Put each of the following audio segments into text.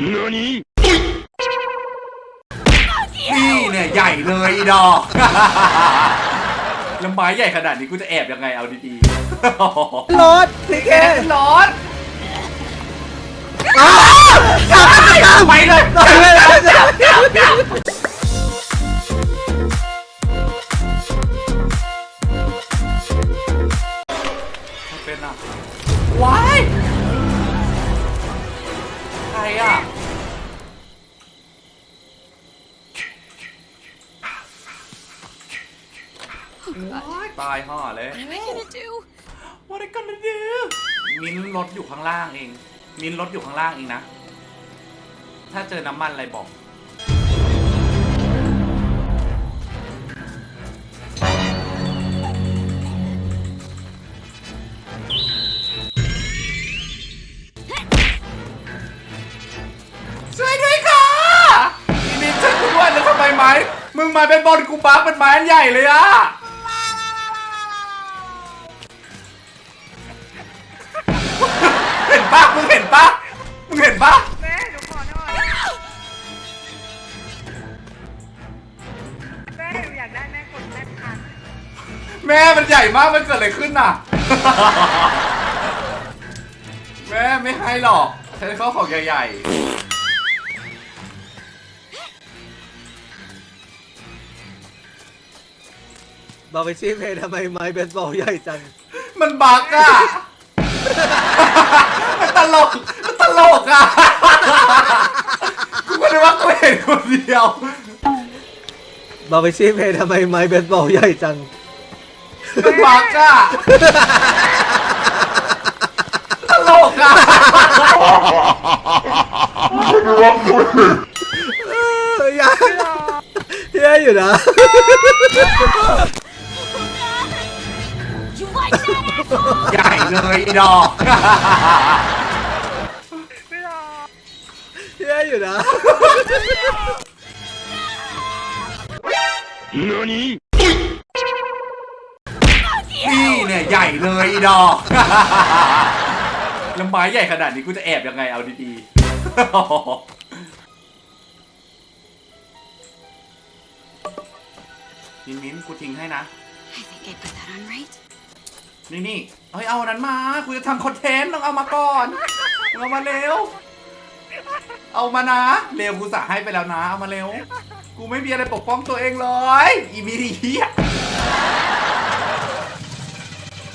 นี่นี่เนี่ยใหญ่เลยอีดอกแล้วไม้ใหญ่ขนาดนี้กูจะแอบยังไงเอาดีๆรถพีเคแกขึ้นรถไปเลย ว้ายตายห่อเลย What am I gonna do? What I gonna do มิ้นรถอยู่ข้างล่างเอง มิ้นรถอยู่ข้างล่างเองนะ ถ้าเจอน้ำมันอะไรบอก ช่วยด้วยค่ะมิ้นช่วยกูด้วยแล้วทำไมไม้ มึงมาเป็นบอลกูบักเป็นไม้อันใหญ่เลยอะ ปะมึงเห็นปะมึงเห็นปะแม่หนูขอหน่อยแม่หนูอยากได้แม่กดแม่ทันแม่มันใหญ่มากมันเกิดอะไรขึ้นน่ะ แม่ไม่ให้หรอกฉันเข้าของใหญ่บอกไปชี้เพย์ทำไมไม้เบสบอลใหญ่จัง ๆ มันบักอะมัน ตลกมันตลกอะกูก็นึกว่ากูเห็นคนเดียวบอกไปชี้เพย์ทำไมไม้เบสบอลใหญ่จัง มันบักอะตลกอะเออใหญ่ใหญ่อยู่นะ You like that, asshole? ใหญ่เลยอีดอก อยู่นะนี่นี่เนี่ยใหญ่เลยอีดอกแล้วไม้ใหญ่ขนาดนี้กูจะแอบยังไงเอาดีๆมินมินกูทิ้งให้นะ I think I put that on right. นี่นี่เฮ้ยเอาอันนั้นมา กูจะทำคอนเทนต์ต้องเอามาก่อนมึงเอามาเร็ว เอามานะ เร็วกูสั่งให้ไปแล้วนะ เอามาเร็ว กูไม่มีอะไรปกป้องตัวเองเลย อีมีดีเฮีย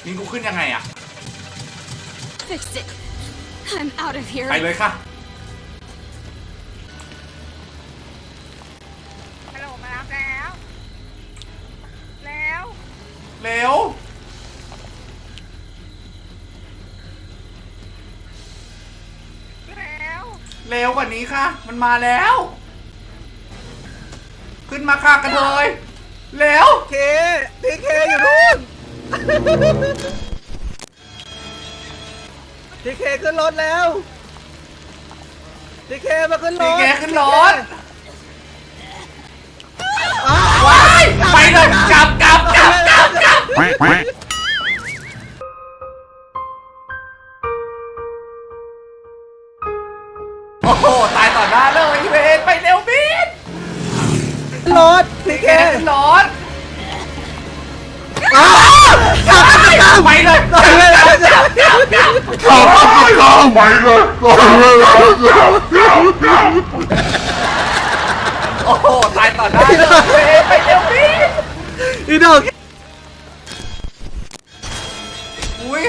นี่กูขึ้นยังไงอะ Fix it. I'm out of here. ไปเลยค่ะ เร็วกว่านี้ค่ะ มันมาแล้ว ขึ้นมาค่ะกันเลยเร็วเคพีเคอยู่นู่นพีเคขึ้นรถแล้วพีเคมาขึ้นรพี่ถแกขึ้นรถว้ายไปเลยกลับกลับกลับกลับกลับโอ้ ตายต่อหน้าเลยเวนไปเร็วบินรถพีเคแกขึ้นรถไปเลยต่อยไม่ได้โอ้โหตายต่อหน้าเลยเวนไปเร็วบินอีดอกอุ้ย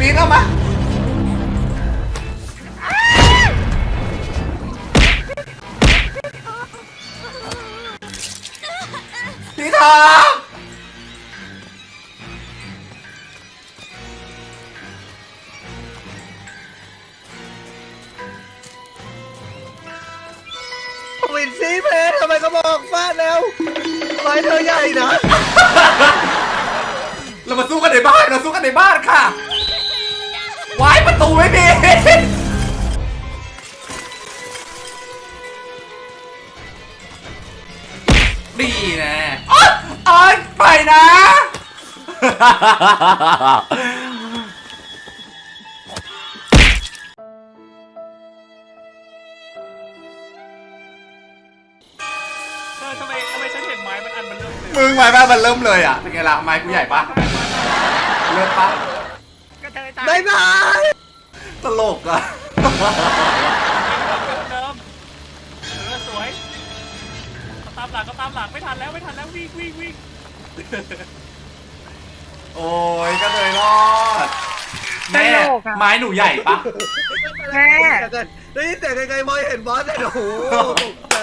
บินเข้ามาพี่ทองวินซีเพย์ทำไมก็บอกฟาดแล้วไม้เธอใหญ่นะ เรามาสู้กันในบ้าน เราสู้กันในบ้านค่ะ วายประตูไม่มีดีนะอ๊อ๊ยไปนะ เออทำไมทำไมฉันเห็นไม้มันอันมันเริ่มเลยมึงไม้บ้านมันเริ่มเลยอะเป็นไงล่ะไม้กูใหญ่ปะเริ่มปะ ตายบายบายตลกอะ เดิมเออสวยเขาตามหลังก็ตามหลังไม่ทันแล้วไม่ทันแล้ววิ่งวิ่งวิ่งโอ้ยก็เลยรอด แม่ไม้หนูใหญ่ปะ แม่ ได้ยินแต่ไกลๆมอยเห็นบอสเลยโอ้โหตกใจ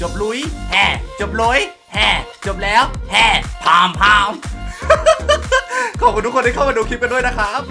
จบลุยแห่จบลุยแห่จบแล้วแห่พามพาม ขอบคุณทุกคนที่เข้ามาดูคลิปกันด้วยนะครับ